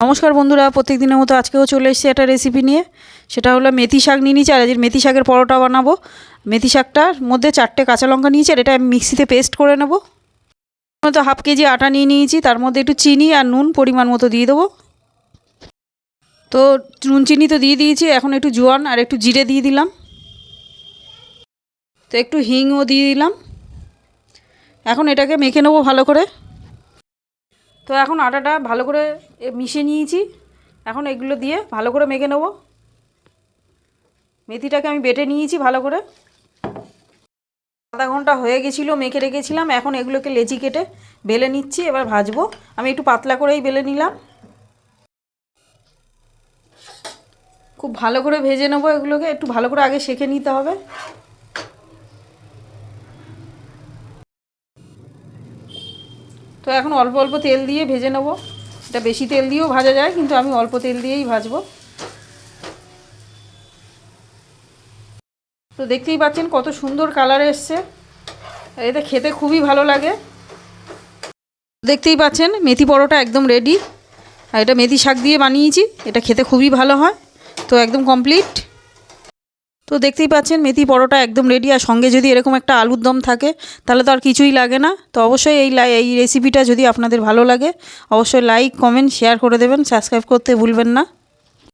নমস্কার বন্ধুরা প্রত্যেক দিনের মতো আজকেও চলে এসেছি একটা রেসিপি নিয়ে। সেটা হলো মেথি শাক নিয়ে নিয়েছি, আর আজকে মেথি শাকের পরোটা বানাবো। মেথি শাকটার মধ্যে চারটে কাঁচা লঙ্কা নিয়েছি, আর এটা আমি মিক্সিতে পেস্ট করে নেব। মতো হাফ কেজি আটা নিয়ে নিয়েছি, তার মধ্যে একটু চিনি আর নুন পরিমাণ মতো দিয়ে দেবো। তো নুন চিনি তো দিয়ে দিয়েছি, এখন একটু জোয়ান আর একটু জিরে দিয়ে দিলাম। তো একটু হিংও দিয়ে দিলাম। এখন এটাকে মেখে নেব ভালো করে। তো এখন আটাটা ভালো করে মিশিয়ে নিয়েছি। এখন এগুলো দিয়ে ভালো করে মেখে নেব। মেথিটাকে আমি বেটে নিয়েছি ভালো করে। আধা ঘণ্টা হয়ে গেছিল মেখে রেখেছিলাম। এখন এগুলোকে লেচি কেটে বেলে নিচ্ছি, এবার ভাজবো। আমি একটু পাতলা করেই বেলে নিলাম। খুব ভালো করে ভেজে নেব এগুলোকে। একটু ভালো করে আগে সেঁকে নিতে হবে। তো এখন অল্প অল্প তেল দিয়ে ভেজে নেব। এটা বেশি তেল দিয়েও ভাজা যায়, কিন্তু আমি অল্প তেল দিয়েই ভাজবো। তো দেখতেই পাচ্ছেন কত সুন্দর কালার এসছে। এতে খেতে খুবই ভালো লাগে। দেখতেই পাচ্ছেন মেথি পরোটা একদম রেডি আর এটা মেথি শাক দিয়ে বানিয়েছি, এটা খেতে খুবই ভালো হয়। তো একদম কমপ্লিট তো দেখতেই পাচ্ছেন মেথি পরোটা একদম রেডি আর সঙ্গে যদি এরকম একটা আলুর দম থাকে, তাহলে তো আর কিছুই লাগে না। তো অবশ্যই এই লাই, এই রেসিপিটা যদি আপনাদের ভালো লাগে, অবশ্যই লাইক কমেন্ট শেয়ার করে দেবেন। সাবস্ক্রাইব করতে ভুলবেন না।